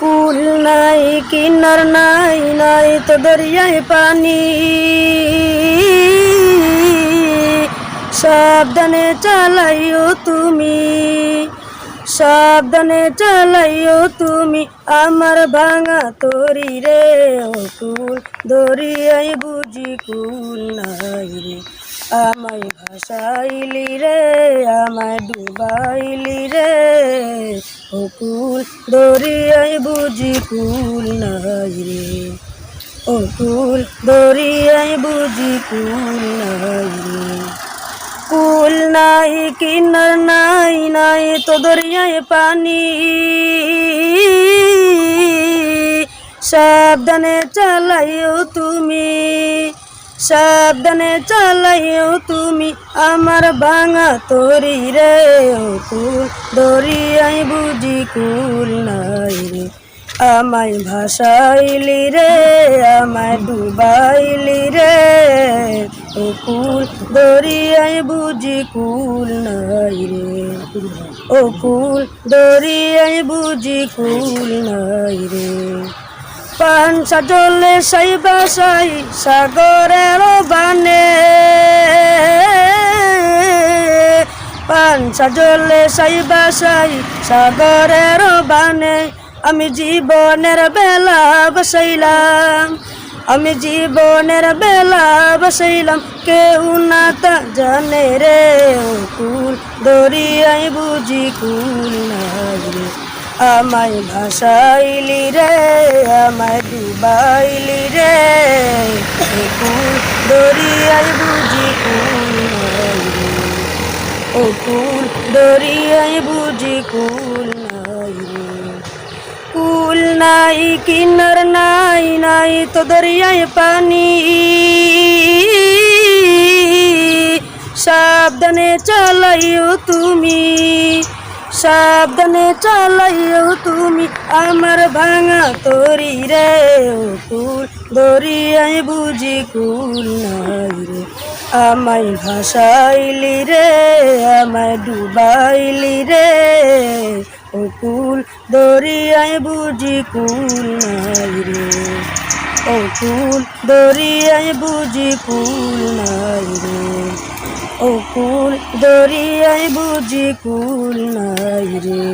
কুল নাই কিনার নাই নাই তো দরিয়ায় পানি সাবধানে চালাইও তুমি সাবধানে চালাইও তুমি আমার ভাঙা তরি রে কুল দরিয়ায় বুঝি কুল নাই রে আমায় ভাসাইলি রে আমায় ডুবাইলি কুল দরিয়ায় বুঝি কুল নাই রে। ও কুল দরিয়ায় বুঝি কুল নাই রে। কুল নাই, কিনার নাই নাই তো দরিয়ায় পানি। সাবধানে চালাইও তুমি। সাবধানে চালাইও তুমি, আমার ভাঙা তরি রে। কুল দরিয়ায় বুঝি কুল নাই রে। আমায় ভাসাইলি রে, আমায় ডুবাইলি রে। কুল দরিয়ায় বুঝি কুল নাই রে। ও কুল দরিয়ায় বুঝি কুল নাই রে। পাঞ্চা জলে সাই বাসাই সাগরের বানে। পাঞ্চা জলে সাই বাসাই সাগরের বানে। আমি জীবনের বেলা বসাইলাম, আমি জীবনের বেলা বসাইলাম। কেউ না তা জানে রে কুল দরিয়াই বুঝি কুল আমায় ভাসাইলি রে ডুবাইলি রে। দরিয়াই বুঝি ও কুল দরিয়াই বুঝি কুল নাই রে। কুল নাই, কিনার নাই নাই তো দরিয়ায় পানি। সাবধানে চালাইও তুমি। সাবধানে চালাইও তুমি, আমার ভাঙা তরি রে। কুল দরিয়ায় বুঝি কুল নাই রে। আমায় ভাসাইলি রে, আমায় ডুবাইলি রে। ও কুল দরিয়ায় বুঝি কুল নাই রে। ও কুল দরিয়ায় বুঝি কুল নাই রে। ও কুল দরিয়ায় বুঝি কুল নাই রে।